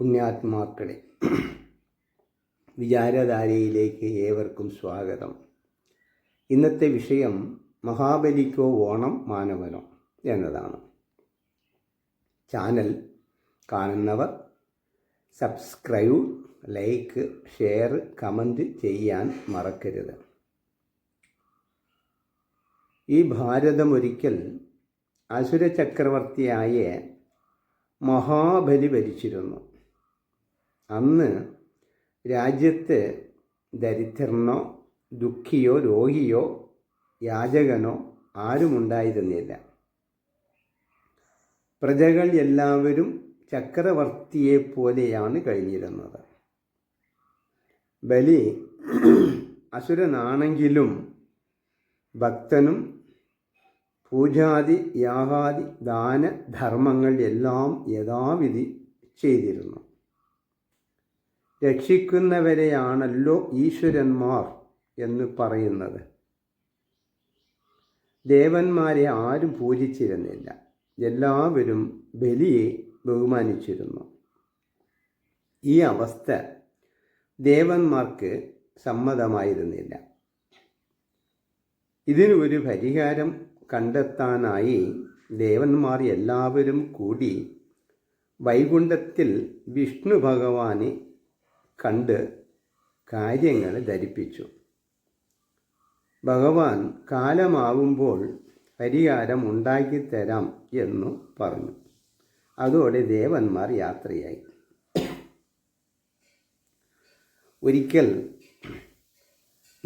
പുണ്യാത്മാക്കളെ വിചാരധാരയിലേക്ക് ഏവർക്കും സ്വാഗതം. ഇന്നത്തെ വിഷയം മഹാബലിക്കോ ഓണം മാനവനോ എന്നതാണ്. ചാനൽ കാണുന്നവർ സബ്സ്ക്രൈബ് ലൈക്ക് ഷെയർ കമന്റ് ചെയ്യാൻ മറക്കരുത്. ഈ ഭാരതം ഒരിക്കൽ അസുര ചക്രവർത്തിയായ മഹാബലി ഭരിച്ചിരുന്നു. അന്ന് രാജ്യത്ത് ദരിദ്രനോ ദുഃഖിയോ രോഗിയോ യാചകനോ ആരുമുണ്ടായിരുന്നില്ല പ്രജകൾ എല്ലാവരും ചക്രവർത്തിയെ പോലെയാണ് കഴിഞ്ഞിരുന്നത്. ബലി അസുരനാണെങ്കിലും ഭക്തനും പൂജാതി യാഹാദി ദാന ധർമ്മങ്ങൾ എല്ലാം യഥാവിധി ചെയ്തിരുന്നു. രക്ഷിക്കുന്നവരെയാണല്ലോ ഈശ്വരന്മാർ എന്ന് പറയുന്നത്. ദേവന്മാരെ ആരും പൂജിച്ചിരുന്നില്ല. എല്ലാവരും ബലിയെ ബഹുമാനിച്ചിരുന്നു. ഈ അവസ്ഥ ദേവന്മാർക്ക് സമ്മതമായിരുന്നില്ല. ഇതിന് ഒരു പരിഹാരം കണ്ടെത്താനായി ദേവന്മാർ എല്ലാവരും കൂടി വൈകുണ്ഠത്തിൽ വിഷ്ണു ഭഗവാനെ കണ്ട് കാര്യങ്ങൾ ധരിപ്പിച്ചു. ഭഗവാൻ കാലമാവുമ്പോൾ പരിഹാരം ഉണ്ടാക്കിത്തരാം എന്നു പറഞ്ഞു. അതോടെ ദേവന്മാർ യാത്രയായി. ഒരിക്കൽ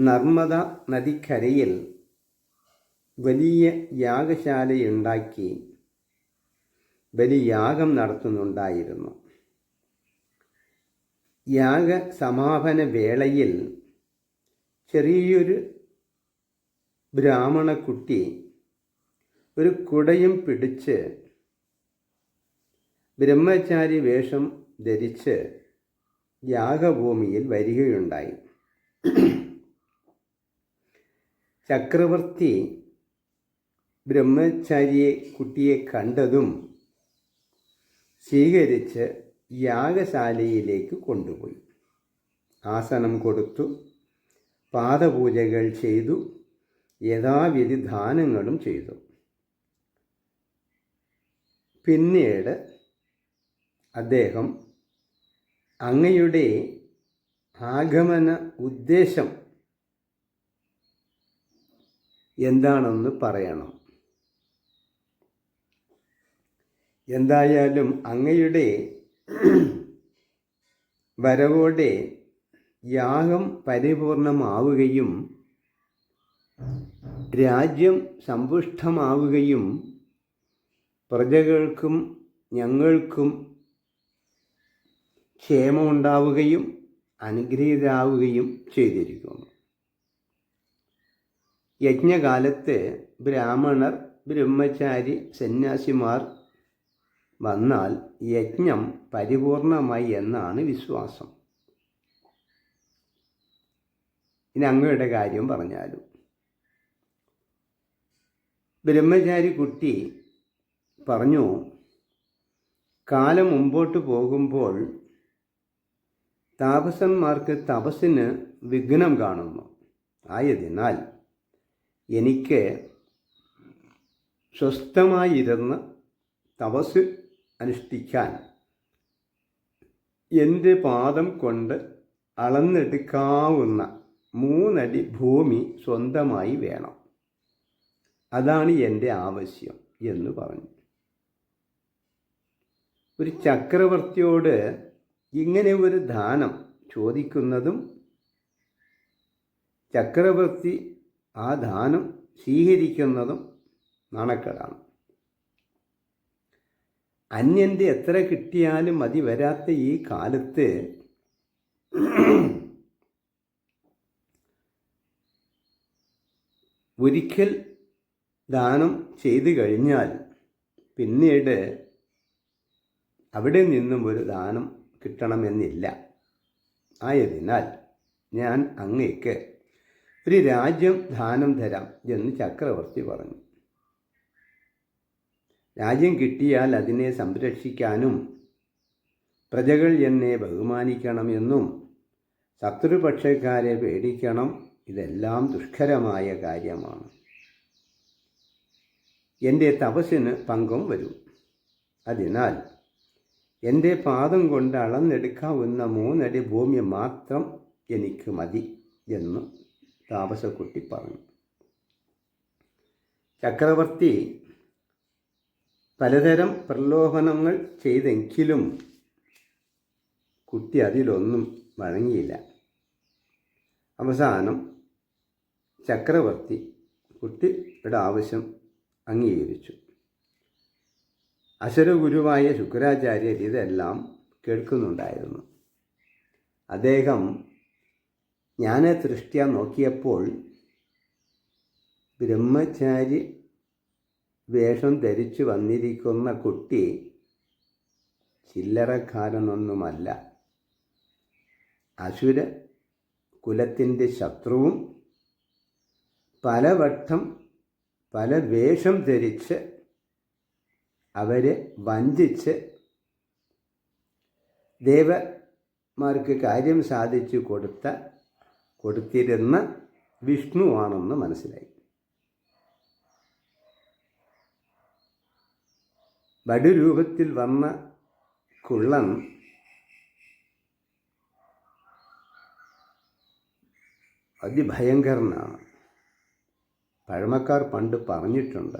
നർമ്മദ നദിക്കരയിൽ വലിയ യാഗശാലയുണ്ടാക്കി ബലിയാഗം നടത്തുന്നുണ്ടായിരുന്നു. യാഗ സമാപന വേളയിൽ ചെറിയൊരു ബ്രാഹ്മണക്കുട്ടി ഒരു കുടയും പിടിച്ച് ബ്രഹ്മചാരി വേഷം ധരിച്ച് യാഗഭൂമിയിൽ വരികയുണ്ടായി. ചക്രവർത്തി ബ്രഹ്മചാരിയെ കുട്ടിയെ കണ്ടതും സ്വീകരിച്ച് യാഗശാലയിലേക്ക് കൊണ്ടുപോയി. ആസനം കൊടുത്തു പാദപൂജകൾ ചെയ്തു യഥാവിധി ദാനങ്ങളും ചെയ്തു. പിന്നീട് അദ്ദേഹം അങ്ങയുടെ ആഗമന ഉദ്ദേശം എന്താണെന്ന് പറയണം. എന്തായാലും അങ്ങയുടെ വരവോടെ യാഗം പരിപൂർണമാവുകയും രാജ്യം സമ്പുഷ്ടമാവുകയും പ്രജകൾക്കും ഞങ്ങൾക്കും ക്ഷേമമുണ്ടാവുകയും അനുഗ്രഹീതരാവുകയും ചെയ്തിരിക്കുന്നു. യജ്ഞകാലത്ത് ബ്രാഹ്മണർ ബ്രഹ്മചാരി സന്യാസിമാർ വന്നാൽ യജ്ഞം പരിപൂർണമായി എന്നാണ് വിശ്വാസം. ഇനി അങ്ങയുടെ കാര്യം പറഞ്ഞാലും. ബ്രഹ്മചാരി കുട്ടി പറഞ്ഞു കാലം മുമ്പോട്ട് പോകുമ്പോൾ താപസന്മാർക്ക് തപസ്സിന് വിഘ്നം കാണുന്നു. ആയതിനാൽ എനിക്ക് സ്വസ്ഥമായിരുന്ന് തപസ് അനുഷ്ഠിക്കാൻ. എന്റെ പാദം കൊണ്ട് അളന്നെടുക്കാവുന്ന മൂന്നടി ഭൂമി സ്വന്തമായി വേണം. അതാണ് എന്റെ ആവശ്യം എന്ന് പറഞ്ഞു. ഒരു ചക്രവർത്തിയോട് ഇങ്ങനെ ഒരു ദാനം ചോദിക്കുന്നതും ചക്രവർത്തി ആ ദാനം സ്വീകരിക്കുന്നതും നാണക്കേടാണ്. അന്യന്റെ എത്ര കിട്ടിയാലും മതി വരാത്ത ഈ കാലത്ത് ഒരിക്കൽ ദാനം ചെയ്തു കഴിഞ്ഞാൽ പിന്നീട് അവിടെ നിന്നും ഒരു ദാനം കിട്ടണമെന്നില്ല. ആയതിനാൽ ഞാൻ അങ്ങേക്ക് ഒരു രാജ്യം ദാനം തരാം എന്ന് ചക്രവർത്തി പറഞ്ഞു. രാജ്യം കിട്ടിയാൽ അതിനെ സംരക്ഷിക്കാനും പ്രജകൾ എന്നെ ബഹുമാനിക്കണമെന്നും ശത്രുപക്ഷക്കാരെ പേടിക്കണം ഇതെല്ലാം ദുഷ്കരമായ കാര്യമാണ്. എന്റെ തപസ്സിന് പങ്കം വരും. അതിനാൽ എന്റെ പാദം കൊണ്ട് അളന്നെടുക്കാവുന്ന മൂന്നടി ഭൂമി മാത്രം എനിക്ക് മതി എന്ന് താപസക്കുട്ടി പറഞ്ഞു. ചക്രവർത്തി പലതരം പ്രലോഭനങ്ങൾ ചെയ്തെങ്കിലും കുട്ടി അതിലൊന്നും വഴങ്ങിയില്ല. അവസാനം ചക്രവർത്തി കുട്ടിയുടെ ആവശ്യം അംഗീകരിച്ചു. അസുരഗുരുവായ ശുക്രാചാര്യർ ഇതെല്ലാം കേൾക്കുന്നുണ്ടായിരുന്നു. അദ്ദേഹം ജ്ഞാന ദൃഷ്ട്യ നോക്കിയപ്പോൾ ബ്രഹ്മചാരി വേഷം ധരിച്ചു വന്നിരിക്കുന്ന കുട്ടി ചില്ലറക്കാരനൊന്നുമല്ല. അസുര കുലത്തിന്റെ ശത്രുവും പലവട്ടം പല വേഷം ധരിച്ച് അവരെ വഞ്ചിച്ച് ദേവന്മാർക്ക് കാര്യം സാധിച്ചു കൊടുത്ത കൊടുത്തിരുന്ന വിഷ്ണുവാണെന്ന് മനസ്സിലായി. വടുരൂപത്തിൽ വന്ന കുള്ളൻ അതിഭയങ്കരനാണ്. പഴമക്കാർ പണ്ട് പറഞ്ഞിട്ടുണ്ട്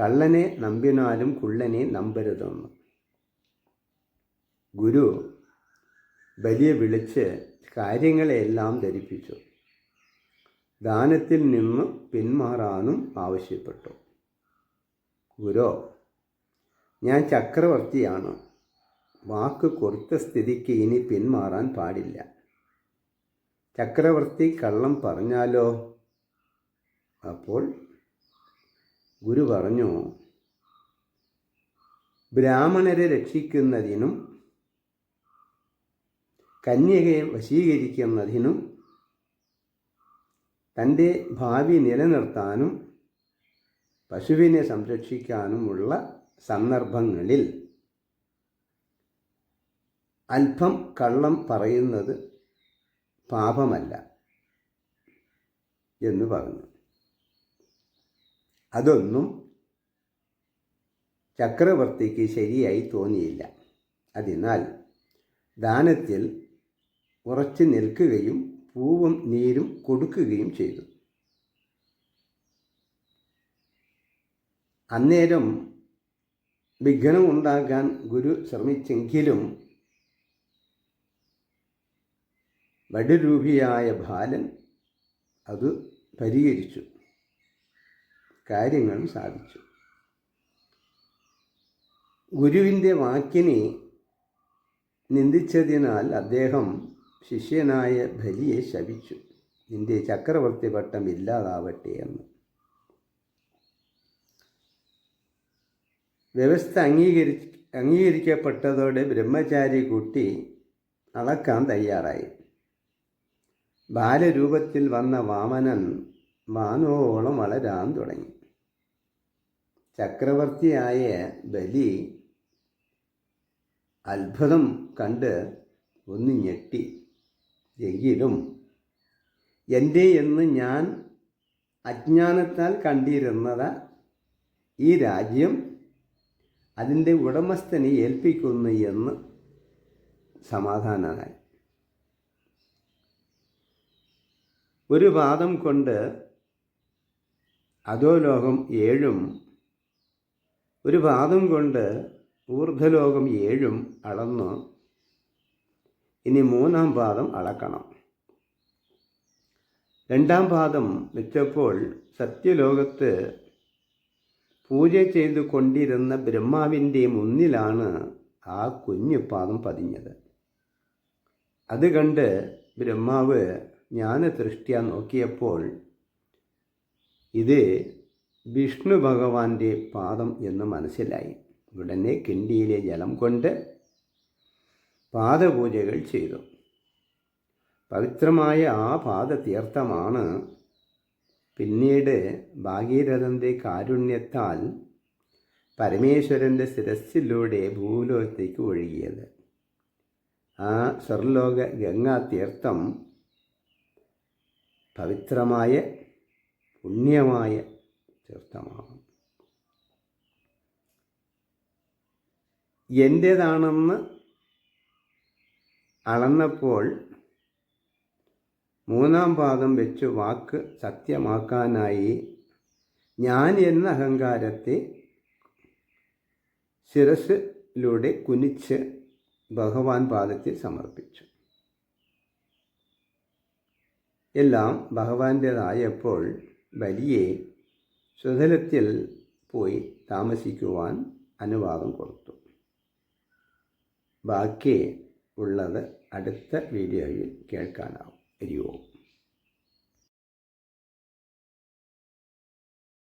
കള്ളനെ നമ്പിനാലും കുള്ളനെ നമ്പരുതെന്ന്. ഗുരു ബലിയെ വിളിച്ച് കാര്യങ്ങളെല്ലാം ധരിപ്പിച്ചു. ദാനത്തിൽ നിന്ന് പിന്മാറാനും ആവശ്യപ്പെട്ടു. ഗുരു ഞാൻ ചക്രവർത്തിയാണ്. വാക്ക് കൊടുത്ത സ്ഥിതിക്ക് ഇനി പിന്മാറാൻ പാടില്ല. ചക്രവർത്തി കള്ളം പറഞ്ഞാലോ? അപ്പോൾ ഗുരു പറഞ്ഞു ബ്രാഹ്മണരെ രക്ഷിക്കുന്നതിനും കന്യകയെ വശീകരിക്കുന്നതിനും തന്റെ ഭാവി നിലനിർത്താനും പശുവിനെ സംരക്ഷിക്കാനുമുള്ള സന്ദർഭങ്ങളിൽ അല്പം കള്ളം പറയുന്നത് പാപമല്ല എന്ന് പറഞ്ഞു. അതൊന്നും ചക്രവർത്തിക്ക് ശരിയായി തോന്നിയില്ല. അതിനാൽ ദാനത്തിൽ ഉറച്ചു നിൽക്കുകയും പൂവും നീരും കൊടുക്കുകയും ചെയ്തു. അന്നേരം വിഘ്നം ഉണ്ടാകാൻ ഗുരു ശ്രമിച്ചെങ്കിലും വടുരൂപിയായ ബാലൻ അത് പരിഹരിച്ചു. കാര്യങ്ങൾ സാധിച്ചു. ഗുരുവിന്റെ വാക്കിനെ നിന്ദിച്ചതിനാൽ അദ്ദേഹം ശിഷ്യനായ ബലിയെ ശപിച്ചു. നിന്റെ ചക്രവർത്തി പട്ടം ഇല്ലാതാവട്ടെ എന്ന്. വ്യവസ്ഥ അംഗീകരി അംഗീകരിക്കപ്പെട്ടതോടെ ബ്രഹ്മചാരി കുട്ടി അളക്കാൻ തയ്യാറായി. ബാലരൂപത്തിൽ വന്ന വാമനൻ വാനോളം വളരാൻ തുടങ്ങി. ചക്രവർത്തിയായ ബലി അത്ഭുതം കണ്ട് ഒന്ന് ഞെട്ടി. എങ്കിലും എന്റെ എന്ന് ഞാൻ അജ്ഞാനത്താൽ കണ്ടിരുന്നത്? ഈ രാജ്യം അതിന്റെ ഉടമസ്ഥനെ ഏൽപ്പിക്കുന്നു എന്ന് സമാധാനമായി ഒരു വാദം കൊണ്ട് അധോലോകം ഏഴും ഒരു വാദം കൊണ്ട് ഊർധ്വലോകം ഏഴും അളന്നു. ഇനി മൂന്നാം പാദം അളക്കണം. രണ്ടാം പാദം വെച്ചപ്പോൾ സത്യലോകത്ത് പൂജ ചെയ്തു കൊണ്ടിരുന്ന ബ്രഹ്മാവിന്റെ മുന്നിലാണ് ആ കുഞ്ഞു പാദം പതിഞ്ഞത്. അത് കണ്ട് ബ്രഹ്മാവ് ജ്ഞാനദൃഷ്ട്യ നോക്കിയപ്പോൾ ഇത് വിഷ്ണു ഭഗവാന്റെ പാദം എന്ന് മനസ്സിലായി. ഉടനെ കിണ്ടിയിലെ ജലം കൊണ്ട് പാദപൂജകൾ ചെയ്തു. പവിത്രമായ ആ പാദതീർത്ഥമാണ് പിന്നീട് ഭാഗീരഥന്റെ കാരുണ്യത്താൽ പരമേശ്വരന്റെ ശിരസ്സിലൂടെ ഭൂലോകത്തേക്ക് ഒഴുകിയത്. ആ സ്വർലോക ഗംഗാ തീർത്ഥം പവിത്രമായ പുണ്യമായ തീർത്ഥമാണ്. എന്റേതാണെന്ന് അളന്നപ്പോൾ മൂന്നാം പാദം വെച്ച് വാക്ക് സത്യമാക്കാനായി ഞാൻ എന്ന അഹങ്കാരത്തെ ശിരസിലൂടെ കുനിച്ച് ഭഗവാൻ പാദത്തിൽ സമർപ്പിച്ചു. എല്ലാം ഭഗവാന്റേതായപ്പോൾ ബലിയെ സുതലത്തിൽ പോയി താമസിക്കുവാൻ അനുവാദം കൊടുത്തു. ബാക്കി ഉള്ളത് അടുത്ത വീഡിയോയിൽ കേൾക്കാനാവും. Hariom.